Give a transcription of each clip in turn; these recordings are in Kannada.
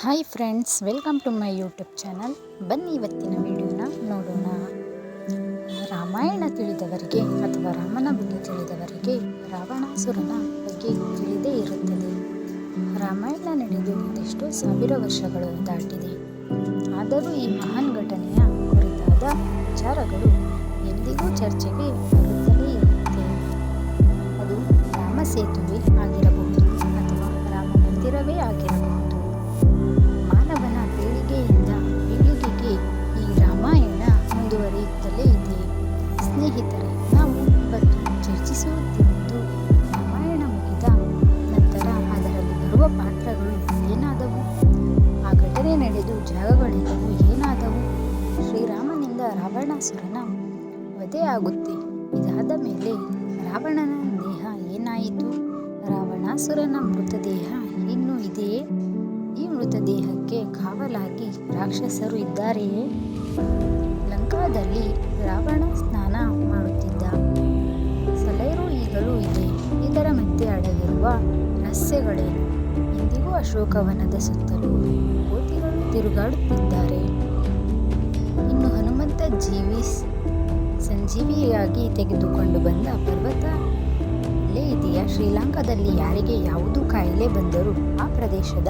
Hi friends, welcome to my YouTube channel. ಬನ್ನಿ ಇವತ್ತಿನ ವಿಡಿಯೋನ ನೋಡೋಣ. ರಾಮಾಯಣ ತಿಳಿದವರಿಗೆ ಅಥವಾ ರಾಮನ ಬಗ್ಗೆ ತಿಳಿದವರಿಗೆ ರಾವಣಾಸುರನ ಬಗ್ಗೆ ತಿಳಿದೇ ಇರುತ್ತದೆ. ರಾಮಾಯಣ ನಡೆದು ಸಾವಿರ ವರ್ಷಗಳು ದಾಟಿದೆ. ಆದರೂ ಈ ಮಹಾನ್ ಘಟನೆಯ ಕುರಿತಾದ ವಿಚಾರಗಳು ಎಂದಿಗೂ ಚರ್ಚೆಗೆ ಬರುತ್ತಲೇ ಇರುತ್ತೆ. ಅದು ರಾಮ ಸೇತುವೆ ಆಗಿರಬಹುದು ಅಥವಾ ರಾಮ ಮಂದಿರವೇ ಆಗಿರಬಹುದು. ಸ್ನೇಹಿತರೆ, ನಾವು ಇವತ್ತು ಚರ್ಚಿಸುತ್ತಿರುವುದು ರಾಮಾಯಣ ಮುಗಿದ ನಂತರ ಅದರಲ್ಲಿ ಬರುವ ಪಾತ್ರಗಳು ಏನಾದವು? ಆ ಘಟನೆ ನಡೆದು ಜಾಗಗಳೆಲ್ಲವೂ ಏನಾದವು? ಶ್ರೀರಾಮನಿಂದ ರಾವಣಾಸುರನ ವಧೆ ಆಗುತ್ತೆ. ಇದಾದ ಮೇಲೆ ರಾವಣನ ದೇಹ ಏನಾಯಿತು? ರಾವಣಾಸುರನ ಮೃತದೇಹ ಇನ್ನೂ ಇದೆಯೇ? ಈ ಮೃತದೇಹಕ್ಕೆ ಕಾವಲಾಗಿ ರಾಕ್ಷಸರು ಇದ್ದಾರೆಯೇ? ಲಂಕಾದಲ್ಲಿ ರಾವಣ ಸ್ನಾನ ಮಾಡುತ್ತಿದ್ದ. ಸಲೈರು ಈಗಲೂ ಇದೆ. ಇದರ ಮಧ್ಯೆ ಅಡಗಿರುವ ರಹಸ್ಯಗಳೇನು ಇಂದಿಗೂ ಅಶೋಕವನದ ಸುತ್ತಲೂ ಕೋತಿಗಳು ತಿರುಗಾಡುತ್ತಿದ್ದಾರೆ. ಇನ್ನು ಹನುಮಂತ ಜೀವಿ ಸಂಜೀವಿಯಾಗಿ ತೆಗೆದುಕೊಂಡು ಬಂದ ಪರ್ವತ ಅಲ್ಲೇ ಇದೆಯಾ? ಶ್ರೀಲಂಕಾದಲ್ಲಿ ಯಾರಿಗೆ ಯಾವುದು ಕಾಯಿಲೆ ಬಂದರೂ ಆ ಪ್ರದೇಶದ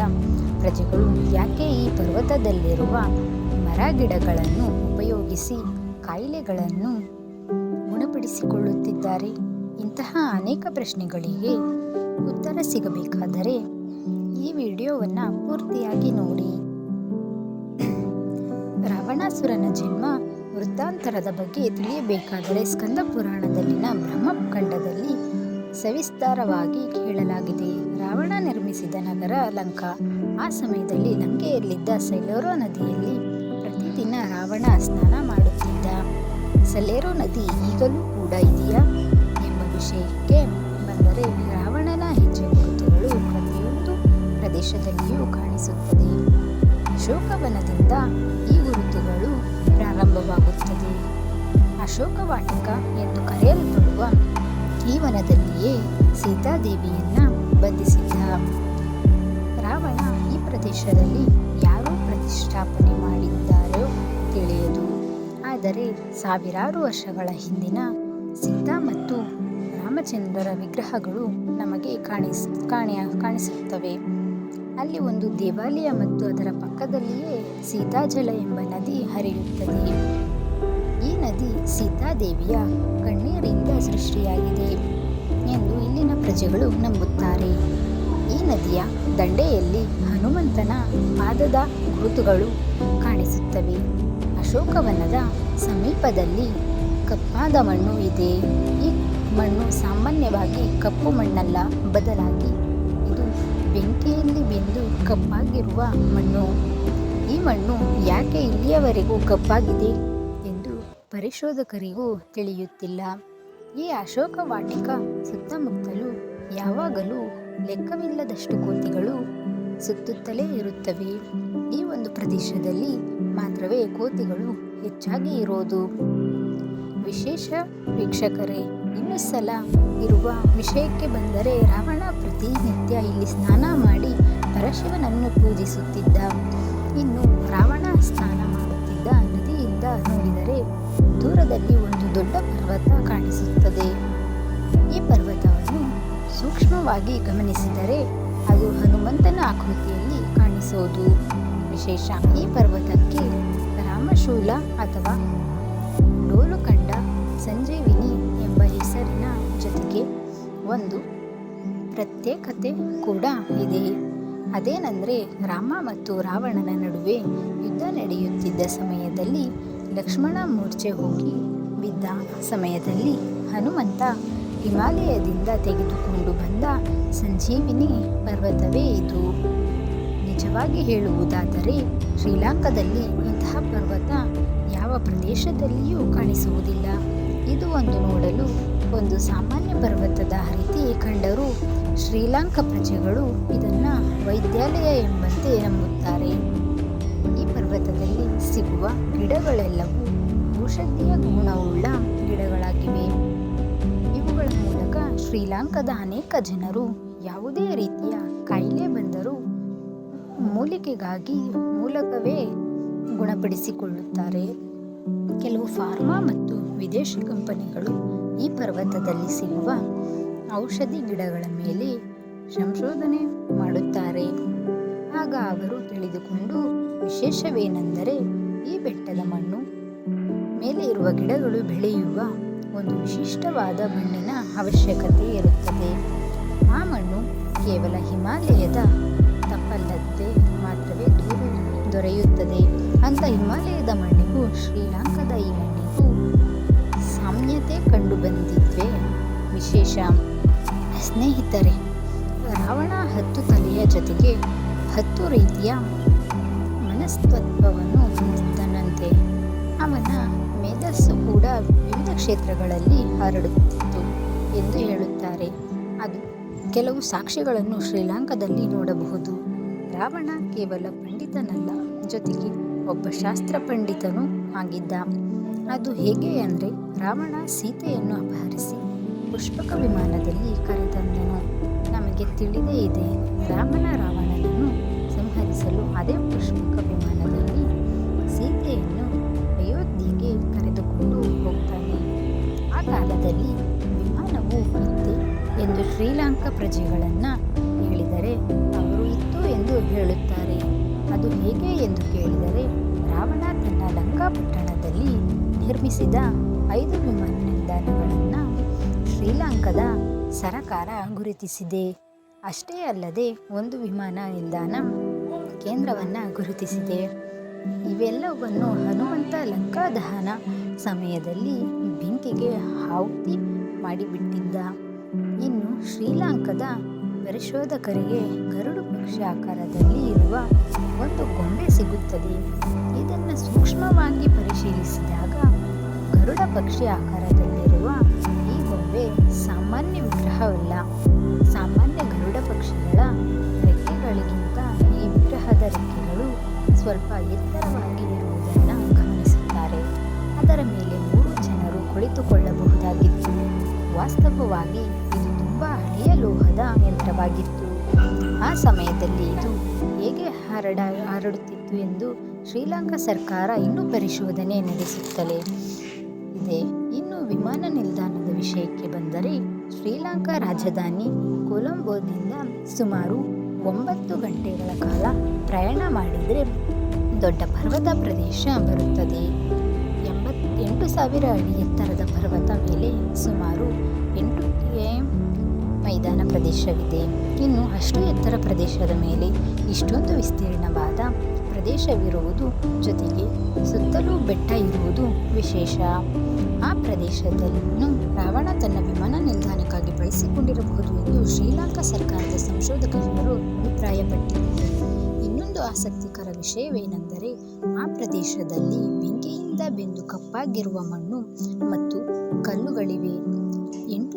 ಪ್ರಜೆಗಳು ಯಾಕೆ ಈ ಪರ್ವತದಲ್ಲಿರುವ ಮರ ಗಿಡಗಳನ್ನು ಉಪಯೋಗಿಸಿ ಕಾಯಿಲೆಗಳನ್ನು ಗುಣಪಡಿಸಿಕೊಳ್ಳುತ್ತಿದ್ದಾರೆ. ಇಂತಹ ಅನೇಕ ಪ್ರಶ್ನೆಗಳಿಗೆ ಉತ್ತರ ಸಿಗಬೇಕಾದರೆ ಈ ವಿಡಿಯೋವನ್ನು ಪೂರ್ತಿಯಾಗಿ ನೋಡಿ. ರಾವಣಾಸುರನ ಜನ್ಮ ವೃತ್ತಾಂತರದ ಬಗ್ಗೆ ತಿಳಿಯಬೇಕಾದರೆ ಸ್ಕಂದ ಪುರಾಣದಲ್ಲಿನ ಬ್ರಹ್ಮಖಂಡದಲ್ಲಿ ಸವಿಸ್ತಾರವಾಗಿ ಕೇಳಲಾಗಿದೆ ರಾವಣ ನಿರ್ಮಿಸಿದ ನಗರ ಲಂಕಾ. ಆ ಸಮಯದಲ್ಲಿ ಲಂಕೆಯಲ್ಲಿದ್ದ ಸೈಲೋರೋ ನದಿಯಲ್ಲಿ ಪ್ರತಿದಿನ ರಾವಣ ಸ್ನಾನ ಮಾಡುತ್ತಿದ್ದ. ಸಲೇರೋ ನದಿ ಈಗಲೂ ಕೂಡ ಇದೆಯಾ ಎಂಬ ವಿಷಯಕ್ಕೆ ಬಂದರೆ ರಾವಣನ ಹೆಜ್ಜೆ ಗುರುತುಗಳು ಪ್ರತಿಯೊಂದು ಪ್ರದೇಶದಲ್ಲಿಯೂ ಕಾಣಿಸುತ್ತದೆ. ಅಶೋಕವನದಿಂದ ಈ ಗುರುತುಗಳು ಪ್ರಾರಂಭವಾಗುತ್ತದೆ. ಅಶೋಕವಾಟಿಕ ಎಂದು ಕರೆಯಲ್ಪಡುವ ಈ ವನದಲ್ಲಿಯೇ ಸೀತಾದೇವಿಯನ್ನ ಬಂಧಿಸಿದ್ದ. ರಾವಣ ಈ ಪ್ರದೇಶದಲ್ಲಿ ಯಾರು ಪ್ರತಿಷ್ಠಾಪನೆ ಮಾಡಿದ್ದಾರೋ ತಿಳಿಯದು. ಆದರೆ ಸಾವಿರಾರು ವರ್ಷಗಳ ಹಿಂದಿನ ಸೀತಾ ಮತ್ತು ರಾಮಚಂದ್ರರ ವಿಗ್ರಹಗಳು ನಮಗೆ ಕಾಣಿಸ್ ಕಾಣಿಯ ಕಾಣಿಸುತ್ತವೆ. ಅಲ್ಲಿ ಒಂದು ದೇವಾಲಯ ಮತ್ತು ಅದರ ಪಕ್ಕದಲ್ಲಿಯೇ ಸೀತಾಜಲ ಎಂಬ ನದಿ ಹರಿಯುತ್ತದೆ. ಈ ನದಿ ಸೀತಾದೇವಿಯ ಕಣ್ಣೀರಿಂದ ಸೃಷ್ಟಿಯಾಗಿದೆ ಎಂದು ಇಲ್ಲಿನ ಪ್ರಜೆಗಳು ನಂಬುತ್ತಾರೆ. ಈ ನದಿಯ ದಂಡೆಯಲ್ಲಿ ಹನುಮಂತನ ಪಾದದ ಗುರುತುಗಳು ಕಾಣಿಸುತ್ತವೆ. ಅಶೋಕವನದ ಸಮೀಪದಲ್ಲಿ ಕಪ್ಪಾದ ಮಣ್ಣು ಇದೆ. ಈ ಮಣ್ಣು ಸಾಮಾನ್ಯವಾಗಿ ಕಪ್ಪು ಮಣ್ಣಲ್ಲ, ಬದಲಾಗಿ ಇದು ಬೆಂಕಿಯಲ್ಲಿ ಬೆಂದು ಕಪ್ಪಾಗಿರುವ ಮಣ್ಣು. ಈ ಮಣ್ಣು ಯಾಕೆ ಇಲ್ಲಿಯವರೆಗೂ ಕಪ್ಪಾಗಿದೆ ಎಂದು ಪರಿಶೋಧಕರಿಗೂ ತಿಳಿಯುತ್ತಿಲ್ಲ. ಈ ಅಶೋಕ ವಾಟಿಕ ಸುತ್ತಮುತ್ತಲೂ ಯಾವಾಗಲೂ ಲೆಕ್ಕವಿಲ್ಲದಷ್ಟು ಕೋತಿಗಳು ಸುತ್ತುತ್ತಲೇ ಇರುತ್ತವೆ. ಈ ಒಂದು ಪ್ರದೇಶದಲ್ಲಿ ಮಾತ್ರವೇ ಕೋತಿಗಳು ಹೆಚ್ಚಾಗಿ ಇರೋದು. ವಿಶೇಷ ವೀಕ್ಷಕರೇ, ಇನ್ನು ಸಲ ಇರುವ ವಿಷಯಕ್ಕೆ ಬಂದರೆ ರಾವಣ ಪ್ರತಿನಿತ್ಯ ಇಲ್ಲಿ ಸ್ನಾನ ಮಾಡಿ ಪರಶಿವನನ್ನು ಪೂಜಿಸುತ್ತಿದ್ದ. ಇನ್ನು ರಾವಣ ಸ್ನಾನ ಮಾಡುತ್ತಿದ್ದ ನದಿಯಿಂದ ನೋಡಿದರೆ ದೂರದಲ್ಲಿ ಒಂದು ದೊಡ್ಡ ಪರ್ವತ ಕಾಣಿಸುತ್ತದೆ. ಈ ಪರ್ವತವನ್ನು ಸೂಕ್ಷ್ಮವಾಗಿ ಗಮನಿಸಿದರೆ ಅದು ಹನುಮಂತನ ಆಕೃತಿಯಲ್ಲಿ ಕಾಣಿಸೋದು. ವಿಶೇಷ ಈ ಪರ್ವತಕ್ಕೆ ರಾಮಶೂಲ ಅಥವಾ ಡೋಲುಕಂಡ ಸಂಜೀವಿನಿ ಎಂಬ ಹೆಸರಿನ ಜೊತೆಗೆ ಒಂದು ಪ್ರತ್ಯೇಕತೆ ಕೂಡ ಇದೆ. ಅದೇನೆಂದರೆ ರಾಮ ಮತ್ತು ರಾವಣನ ನಡುವೆ ಯುದ್ಧ ನಡೆಯುತ್ತಿದ್ದ ಸಮಯದಲ್ಲಿ ಲಕ್ಷ್ಮಣ ಮೂರ್ಛೆ ಹೋಗಿ ಬಿದ್ದ ಸಮಯದಲ್ಲಿ ಹನುಮಂತ ಹಿಮಾಲಯದಿಂದ ತೆಗೆದುಕೊಂಡು ಬಂದ ಸಂಜೀವಿನಿ ಪರ್ವತವೇ ಇದು. ನಿಜವಾಗಿ ಹೇಳುವುದಾದರೆ, ಶ್ರೀಲಂಕಾದಲ್ಲಿ ಇಂತಹ ಪರ್ವತ ಯಾವ ಪ್ರದೇಶದಲ್ಲಿಯೂ ಕಾಣಿಸುವುದಿಲ್ಲ. ಇದು ಒಂದು ನೋಡಲು ಒಂದು ಸಾಮಾನ್ಯ ಪರ್ವತದ ರೀತಿ ಕಂಡರೂ ಶ್ರೀಲಂಕಾ ಪ್ರಜೆಗಳು ಇದನ್ನು ವೈದ್ಯಾಲಯ ಎಂಬಂತೆ ನಂಬುತ್ತಾರೆ. ಈ ಪರ್ವತದಲ್ಲಿ ಸಿಗುವ ಗಿಡಗಳೆಲ್ಲವೂ ಔಷಧೀಯ ಗುಣವುಳ್ಳ ಗಿಡಗಳಾಗಿವೆ. ಇವುಗಳ ಮೂಲಕ ಶ್ರೀಲಂಕಾದ ಅನೇಕ ಜನರು ಯಾವುದೇ ರೀತಿಯ ಕಾಯಿಲೆ ಬಂದರೂ ಮೂಲಿಕೆಗಾಗಿ ಮೂಲಕವೇ ಗುಣಪಡಿಸಿಕೊಳ್ಳುತ್ತಾರೆ. ಕೆಲವು ಫಾರ್ಮಾ ಮತ್ತು ವಿದೇಶಿ ಕಂಪನಿಗಳು ಈ ಪರ್ವತದಲ್ಲಿ ಸಿಗುವ ಔಷಧಿ ಗಿಡಗಳ ಮೇಲೆ ಸಂಶೋಧನೆ ಮಾಡುತ್ತಾರೆ. ಆಗ ಅವರು ತಿಳಿದುಕೊಂಡು ವಿಶೇಷವೇನೆಂದರೆ ಈ ಬೆಟ್ಟದ ಮಣ್ಣು. ಮೇಲೆ ಇರುವ ಗಿಡಗಳು ಬೆಳೆಯುವ ಒಂದು ವಿಶಿಷ್ಟವಾದ ಮಣ್ಣಿನ ಅವಶ್ಯಕತೆ ಇರುತ್ತದೆ. ಆ ಮಣ್ಣು ಕೇವಲ ಹಿಮಾಲಯದ ತಪ್ಪಲ್ಲದೆ ಮಾತ್ರವೇ ದೂರ ದೊರೆಯುತ್ತದೆ. ಅಂತ ಹಿಮಾಲಯದ ಮಣ್ಣಿಗೂ, ಶ್ರೀಲಂಕಾದ ಈ ಮಣ್ಣಿಗೂ ಸಾಮ್ಯತೆ ಕಂಡುಬಂದಿದ್ವೇ ವಿಶೇಷ. ಸ್ನೇಹಿತರೆ, ರಾವಣ ಹತ್ತು ತಲೆಯ ಜೊತೆಗೆ ಹತ್ತು ರೀತಿಯ ಮನಸ್ತತ್ವವನ್ನು ಹೊಂದಿದ್ದನಂತೆ. ಅವನ ಮೇಧಸ್ಸು ಕೂಡ ವಿವಿಧ ಕ್ಷೇತ್ರಗಳಲ್ಲಿ ಹರಡುತ್ತಿತ್ತು ಎಂದು ಹೇಳುತ್ತಾರೆ. ಅದು ಕೆಲವು ಸಾಕ್ಷ್ಯಗಳನ್ನು ಶ್ರೀಲಂಕಾದಲ್ಲಿ ನೋಡಬಹುದು. ರಾವಣ ಕೇವಲ ಪಂಡಿತನಲ್ಲ, ಜೊತೆಗೆ ಒಬ್ಬ ಶಾಸ್ತ್ರ ಪಂಡಿತನೂ ಆಗಿದ್ದ. ಅದು ಹೇಗೆ ಅಂದರೆ, ರಾವಣ ಸೀತೆಯನ್ನು ಅಪಹರಿಸಿ ಪುಷ್ಪಕ ವಿಮಾನದಲ್ಲಿ ಕರೆತಂದನು. ನಮಗೆ ತಿಳಿದೇ ಇದೆ, ರಾಮನ ರಾವಣನನ್ನು ಸಂಹರಿಸಲು ಅದೇ ಪುಷ್ಪಕ ವಿಮಾನದಲ್ಲಿ ಸೀತೆಯನ್ನು ಅಯೋಧ್ಯೆಗೆ ಕರೆದುಕೊಂಡು ಹೋಗ್ತಾನೆ. ಆ ಕಾಲದಲ್ಲಿ ವಿಮಾನವು ಮತ್ತೆ ಎಂದು ಶ್ರೀಲಂಕಾ ಪ್ರಜೆಗಳನ್ನು ಹೇಳಿದರೆ ಅವರು ಇತ್ತು ಎಂದು ಹೇಳುತ್ತಾರೆ. ಅದು ಹೇಗೆ ಎಂದು ಕೇಳಿದರೆ ರಾವಣ ತನ್ನ ಲಂಕಾ ಪಟ್ಟಣದಲ್ಲಿ ನಿರ್ಮಿಸಿದ ಐದು ವಿಮಾನ ನಿಲ್ದಾಣಗಳನ್ನು ಶ್ರೀಲಂಕಾದ ಸರಕಾರ ಗುರುತಿಸಿದೆ. ಅಷ್ಟೇ ಅಲ್ಲದೆ ಒಂದು ವಿಮಾನ ನಿಲ್ದಾಣ ಕೇಂದ್ರವನ್ನು ಗುರುತಿಸಿದೆ. ಇವೆಲ್ಲವನ್ನು ಹನುಮಂತ ಲಂಕಾ ದಹನ ಸಮಯದಲ್ಲಿ ಬೆಂಕಿಗೆ ಆಹುತಿ ಮಾಡಿಬಿಟ್ಟಿದ್ದ. ಇನ್ನು ಶ್ರೀಲಂಕಾದ ಪರಿಶೋಧಕರಿಗೆ ಗರುಡು ಪಕ್ಷಿ ಆಕಾರದಲ್ಲಿ ಇರುವ ಒಂದು ಗೊಂಬೆ ಸಿಗುತ್ತದೆ. ಇದನ್ನು ಸೂಕ್ಷ್ಮವಾಗಿ ಪರಿಶೀಲಿಸಿದಾಗ ಗರುಡ ಪಕ್ಷಿ ಆಕಾರದಲ್ಲಿರುವ ಈ ಗೊಂಬೆ ಸಾಮಾನ್ಯ ವಿಗ್ರಹವಲ್ಲ. ಸಾಮಾನ್ಯ ಗರುಡ ಪಕ್ಷಿಗಳ ರೆಕ್ಕೆಗಳಿಗಿಂತ ಈ ವಿಗ್ರಹದ ರೆಕ್ಕೆಗಳು ಸ್ವಲ್ಪ ಎತ್ತರವಾಗಿ ಇರುವುದನ್ನು ಗಮನಿಸುತ್ತಾರೆ. ಅದರ ಮೇಲೆ ಮೂರು ಜನರು ಕುಳಿತುಕೊಳ್ಳಬಹುದಾಗಿತ್ತು. ವಾಸ್ತವವಾಗಿ ಹಳೆಯ ಲೋಹದ ಯಂತ್ರವಾಗಿತ್ತು ಆ ಸಮಯದಲ್ಲಿ ಇದು ಹೇಗೆ ಹರಡ ಹರಡುತ್ತಿತ್ತು ಎಂದು ಶ್ರೀಲಂಕಾ ಸರ್ಕಾರ ಇನ್ನೂ ಪರಿಶೋಧನೆ ನಡೆಸುತ್ತಲೇ ಇದೆ. ಇನ್ನು ವಿಮಾನ ನಿಲ್ದಾಣದ ವಿಷಯಕ್ಕೆ ಬಂದರೆ ಶ್ರೀಲಂಕಾ ರಾಜಧಾನಿ ಕೊಲಂಬೋದಿಂದ ಸುಮಾರು ಒಂಬತ್ತು ಗಂಟೆಗಳ ಕಾಲ ಪ್ರಯಾಣ ಮಾಡಿದರೆ ದೊಡ್ಡ ಪರ್ವತ ಪ್ರದೇಶ ಬರುತ್ತದೆ. ಎಂಬತ್ ಎಂಟು ಸಾವಿರ ಅಡಿ ಎತ್ತರದ ಪರ್ವತ ಮೇಲೆ ಸುಮಾರು ಎಂಟು ಮೈದಾನ ಪ್ರದೇಶವಿದೆ. ಇನ್ನು ಅಷ್ಟು ಎತ್ತರ ಪ್ರದೇಶದ ಮೇಲೆ ಇಷ್ಟೊಂದು ವಿಸ್ತೀರ್ಣವಾದ ಪ್ರದೇಶವಿರುವುದು ಜೊತೆಗೆ ಸುತ್ತಲೂ ಬೆಟ್ಟ ಇರುವುದು ವಿಶೇಷ. ಆ ಪ್ರದೇಶದಲ್ಲೂ ರಾವಣ ತನ್ನ ವಿಮಾನ ನಿಲ್ದಾಣಕ್ಕಾಗಿ ಬಳಸಿಕೊಂಡಿರಬಹುದು ಎಂದು ಶ್ರೀಲಂಕಾ ಸರ್ಕಾರದ ಸಂಶೋಧಕರು ಅಭಿಪ್ರಾಯಪಟ್ಟಿದ್ದಾರೆ ಇನ್ನೊಂದು ಆಸಕ್ತಿಕರ ವಿಷಯವೇನೆಂದರೆ, ಆ ಪ್ರದೇಶದಲ್ಲಿ ಬೆಂಕಿಯಿಂದ ಬೆಂದು ಕಪ್ಪಾಗಿರುವ ಮಣ್ಣು ಮತ್ತು ಕಲ್ಲುಗಳಿವೆ.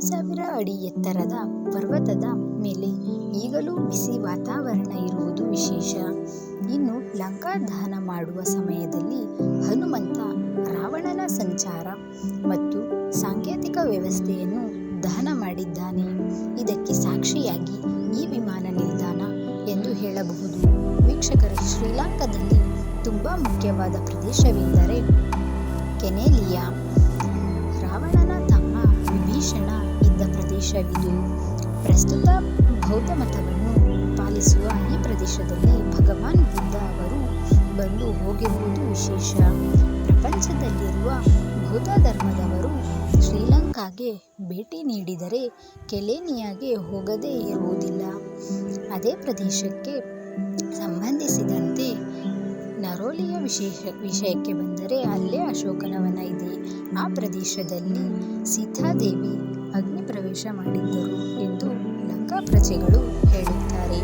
ಎಂಟು ಸಾವಿರ ಅಡಿ ಎತ್ತರದ ಪರ್ವತದ ಮೇಲೆ ಈಗಲೂ ಬಿಸಿ ವಾತಾವರಣ ಇರುವುದು ವಿಶೇಷ. ಇನ್ನು ಲಂಕಾ ದಹನ ಮಾಡುವ ಸಮಯದಲ್ಲಿ ಹನುಮಂತ ರಾವಣನ ಸಂಚಾರ ಮತ್ತು ಸಾಂಕೇತಿಕ ವ್ಯವಸ್ಥೆಯನ್ನು ದಹನ ಮಾಡಿದ್ದಾನೆ. ಇದಕ್ಕೆ ಸಾಕ್ಷಿಯಾಗಿ ಈ ವಿಮಾನ ನಿಲ್ದಾಣ ಎಂದು ಹೇಳಬಹುದು. ವೀಕ್ಷಕರು ಶ್ರೀಲಂಕಾದಲ್ಲಿ ತುಂಬ ಮುಖ್ಯವಾದ ಪ್ರದೇಶವೆಂದರೆ ಕೆನೆಲಿಯಾ. ಪ್ರದೇಶವಿದು ಪ್ರಸ್ತುತ ಬೌದ್ಧ ಮತವನ್ನು ಪಾಲಿಸುವ ಈ ಪ್ರದೇಶದಲ್ಲಿ ಭಗವಾನ್ ಬುದ್ಧ ಅವರು ಬಂದು ಹೋಗಿರುವುದು ವಿಶೇಷ. ಪ್ರಪಂಚದಲ್ಲಿರುವ ಬೌದ್ಧ ಧರ್ಮದವರು ಶ್ರೀಲಂಕಾಗೆ ಭೇಟಿ ನೀಡಿದರೆ ಕೆಲೇನಿಯಾಗೆ ಹೋಗದೇ ಇರುವುದಿಲ್ಲ. ಅದೇ ಪ್ರದೇಶಕ್ಕೆ ಸಂಬಂಧಿಸಿದಂತೆ ನರೋಲಿಯ ವಿಶೇಷ, ವಿಷಯಕ್ಕೆ ಬಂದರೆ ಅಲ್ಲೇ ಅಶೋಕನವನ ಇದೆ. ಆ ಪ್ರದೇಶದಲ್ಲಿ ಸೀತಾದೇವಿ ಅಗ್ನಿ ಪ್ರವೇಶ ಮಾಡಿದ್ದರು ಎಂದು ಲಂಕಾ ಪ್ರಜೆಗಳು ಹೇಳುತ್ತಾರೆ.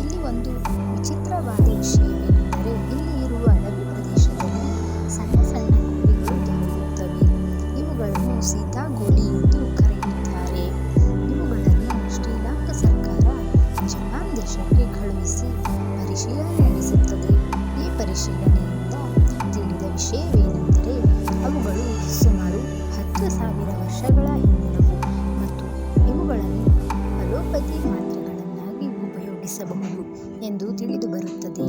ಇಲ್ಲಿ ಒಂದು ವಿಚಿತ್ರವಾದ ವಿಷಯವೇನೆಂದರೆ ಇಲ್ಲಿ ಇರುವ ಅಡವಿ ಪ್ರದೇಶದಲ್ಲಿ ಸಣ್ಣ ಸಣ್ಣ ಗೋಲಿಗಳು ದೊರೆಯುತ್ತವೆ. ಇವುಗಳನ್ನು ಸೀತಾಗೋಲಿ ಎಂದು ಕರೆಯುತ್ತಾರೆ. ಇವುಗಳನ್ನು ಶ್ರೀಲಂಕಾ ಸರ್ಕಾರ ಜಪಾನ್ ದೇಶಕ್ಕೆ ಕಳುಹಿಸಿ ಪರಿಶೀಲನೆ ನಡೆಸುತ್ತದೆ. ಈ ಪರಿಶೀಲನೆಯಿಂದ ತಿಳಿದ ವಿಷಯವೇನೆಂದರೆ ಅವುಗಳು ಸುಮಾರು ಹತ್ತು ಸಾವಿರ ವರ್ಷಗಳ ಕಟ್ಟಿಸಬಹುದು ಎಂದು ತಿಳಿದು ಬರುತ್ತದೆ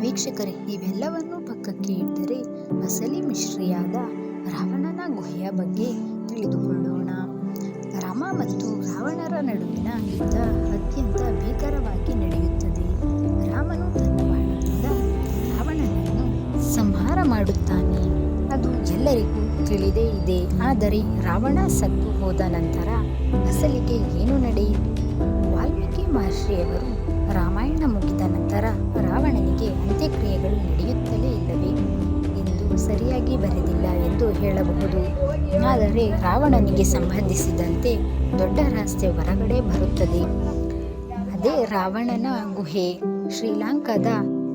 ವೀಕ್ಷಕರೇ, ಇವೆಲ್ಲವನ್ನು ಪಕ್ಕಕ್ಕೆ ಇಟ್ಟರೆ ಅಸಲಿ ಮಿಶ್ರಿಯಾದ ರಾವಣನ ಗುಹೆಯ ಬಗ್ಗೆ ತಿಳಿದುಕೊಳ್ಳೋಣ. ರಾಮ ಮತ್ತು ರಾವಣರ ನಡುವಿನ ಯುದ್ಧ ಅತ್ಯಂತ ಭೀಕರವಾಗಿ ನಡೆಯುತ್ತದೆ. ರಾಮನು ತನ್ನ ಬಾಣದಿಂದ ರಾವಣನನ್ನು ಸಂಹಾರ ಮಾಡುತ್ತಾನೆ. ಅದು ಎಲ್ಲರಿಗೂ ತಿಳಿದೇ ಇದೆ. ಆದರೆ ರಾವಣ ಸತ್ತು ಹೋದ ನಂತರ ಅಸಲಿಗೆ ಏನು ನಡೆಯಿತು? ಮಹರ್ಷಿಯವರು ರಾಮಾಯಣ ಮುಗಿದ ನಂತರ ರಾವಣನಿಗೆ ಅಂತ್ಯಕ್ರಿಯೆಗಳು ನಡೆಯುತ್ತಲೇ ಇಲ್ಲವೇ ಎಂದು ಸರಿಯಾಗಿ ಬರೆದಿಲ್ಲ ಎಂದು ಹೇಳಬಹುದು. ಆದರೆ ರಾವಣನಿಗೆ ಸಂಬಂಧಿಸಿದಂತೆ ದೊಡ್ಡ ರಸ್ತೆ ಹೊರಗಡೆ ಬರುತ್ತದೆ. ಅದೇ ರಾವಣನ ಗುಹೆ ಶ್ರೀಲಂಕಾದ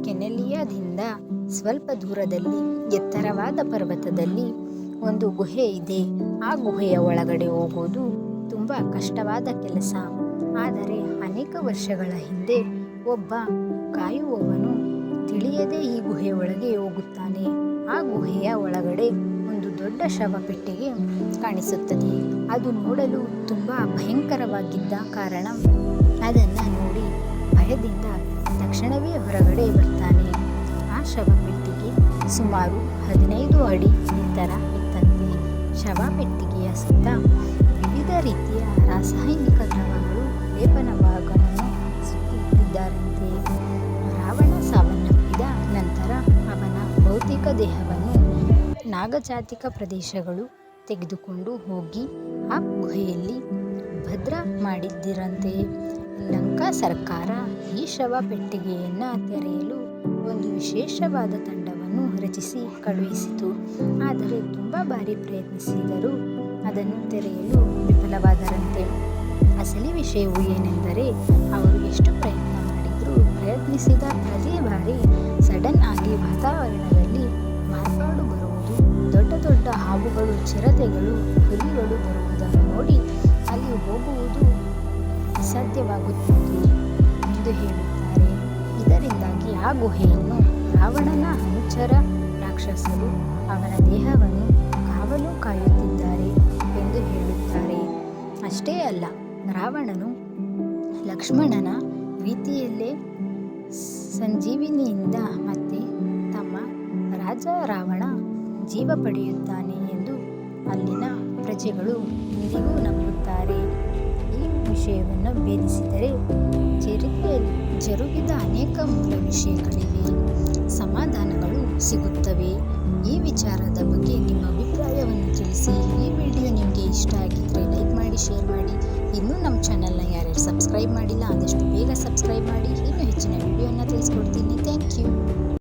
ಕೆನೆಲಿಯಾದಿಂದ ಸ್ವಲ್ಪ ದೂರದಲ್ಲಿ, ಎತ್ತರವಾದ ಪರ್ವತದಲ್ಲಿ ಒಂದು ಗುಹೆ ಇದೆ. ಆ ಗುಹೆಯ ಒಳಗಡೆ ಹೋಗೋದು ತುಂಬ ಕಷ್ಟವಾದ ಕೆಲಸ. ಆದರೆ ಅನೇಕ ವರ್ಷಗಳ ಹಿಂದೆ ಒಬ್ಬ ಕಾಯುವವನು ತಿಳಿಯದೆ ಈ ಗುಹೆ ಒಳಗೆ ಹೋಗುತ್ತಾನೆ. ಆ ಗುಹೆಯ ಒಳಗಡೆ ಒಂದು ದೊಡ್ಡ ಶವ ಪೆಟ್ಟಿಗೆ ಕಾಣಿಸುತ್ತದೆ. ಅದು ನೋಡಲು ತುಂಬ ಭಯಂಕರವಾಗಿದ್ದ ಕಾರಣ ಅದನ್ನು ನೋಡಿ ಭಯದಿಂದ ತಕ್ಷಣವೇ ಹೊರಗಡೆ ಬರ್ತಾನೆ. ಆ ಶವ ಪೆಟ್ಟಿಗೆ ಸುಮಾರು ಹದಿನೈದು ಅಡಿ ಎತ್ತರ ಇತ್ತಂತೆ. ಶವಪೆಟ್ಟಿಗೆಯ ಸುತ್ತ ವಿವಿಧ ರೀತಿಯ ರಾಸಾಯನಿಕ ದ್ರವಗಳು ಲೇಪನವಾಗನ್ನು ಸುತ್ತಿದ್ದಾರಂತೆ ರಾವಣ ಸಾವನ್ನಪ್ಪಿದ ನಂತರ ಅವನ ಭೌತಿಕ ದೇಹವನ್ನು ನಾಗಜಾತಿಕ ಪ್ರದೇಶಗಳು ತೆಗೆದುಕೊಂಡು ಹೋಗಿ ಆ ಗುಹೆಯಲ್ಲಿ ಭದ್ರ ಮಾಡಿದ್ದಿರಂತೆ. ಲಂಕಾ ಸರ್ಕಾರ ಈ ಶವ ಪೆಟ್ಟಿಗೆಯನ್ನು ತೆರೆಯಲು ಒಂದು ವಿಶೇಷವಾದ ತಂಡವನ್ನು ರಚಿಸಿ ಕಳುಹಿಸಿತು. ಆದರೆ ತುಂಬ ಬಾರಿ ಪ್ರಯತ್ನಿಸಿದರೂ ಅದನ್ನು ತೆರೆಯಲು ವಿಫಲವಾದರಂತೆ. ಅಸಲಿ ವಿಷಯವು ಏನೆಂದರೆ ಅವರು ಎಷ್ಟು ಪ್ರಯತ್ನ ಮಾಡಿದರೂ ಪ್ರಯತ್ನಿಸಿದ ಪ್ರತಿ ಬಾರಿ ಸಡನ್ ಆಗಿ ವಾತಾವರಣದಲ್ಲಿ ಮಾರ್ಪಾಡು ಬರುವುದು, ದೊಡ್ಡ ದೊಡ್ಡ ಹಾವುಗಳು, ಚಿರತೆಗಳು, ಹುಲಿಗಳು ಬರುವುದನ್ನು ನೋಡಿ ಅಲ್ಲಿ ಹೋಗುವುದು ಅಸಾಧ್ಯವಾಗುತ್ತಿತ್ತು ಎಂದು ಹೇಳುತ್ತಾರೆ. ಇದರಿಂದಾಗಿ ಆ ಗುಹೆಯನ್ನು ರಾವಣನ ಅನುಚರ ರಾಕ್ಷಸರು ಅವರ ದೇಹವನ್ನು ಕಾವಲು ಕಾಯುತ್ತಿದ್ದಾರೆ ಎಂದು ಹೇಳುತ್ತಾರೆ. ಅಷ್ಟೇ ಅಲ್ಲ ರಾವಣನು ಲಕ್ಷ್ಮಣನ ರೀತಿಯಲ್ಲೇ ಸಂಜೀವಿನಿಯಿಂದ ಮತ್ತೆ ತಮ್ಮ ರಾಜ ರಾವಣ ಜೀವ ಪಡೆಯುತ್ತಾನೆ ಎಂದು ಅಲ್ಲಿನ ಪ್ರಜೆಗಳು ಇಂದಿಗೂ ನಂಬುತ್ತಾರೆ. ಈ ವಿಷಯವನ್ನು ಭೇದಿಸಿದರೆ ಚರಿತ್ರೆಯಲ್ಲಿ ಜರುಗಿದ ಅನೇಕ ಮೂಲ ವಿಷಯಗಳಿವೆ. ಸಮಾಧಾನಗಳು ಸಿಗುತ್ತವೆ. ಈ ವಿಚಾರದ ಬಗ್ಗೆ ನಿಮ್ಮ ಅಭಿಪ್ರಾಯವನ್ನು ತಿಳಿಸಿ ಈ ವಿಡಿಯೋ ನಿಮಗೆ ಇಷ್ಟ ಆಗಿದ್ದರೆ ಲೈಕ್ ಮಾಡಿ, ಶೇರ್ ಮಾಡಿ. ಇನ್ನೂ ನಮ್ಮ ಚಾನಲ್ನ ಯಾರ್ಯಾರು ಸಬ್ಸ್ಕ್ರೈಬ್ ಮಾಡಿಲ್ಲ ಆದಷ್ಟು ಬೇಗ ಸಬ್ಸ್ಕ್ರೈಬ್ ಮಾಡಿ, ಇನ್ನೂ ಹೆಚ್ಚಿನ ವಿಡಿಯೋನ ತಿಳಿಸ್ಕೊಡ್ತೀನಿ. Thank you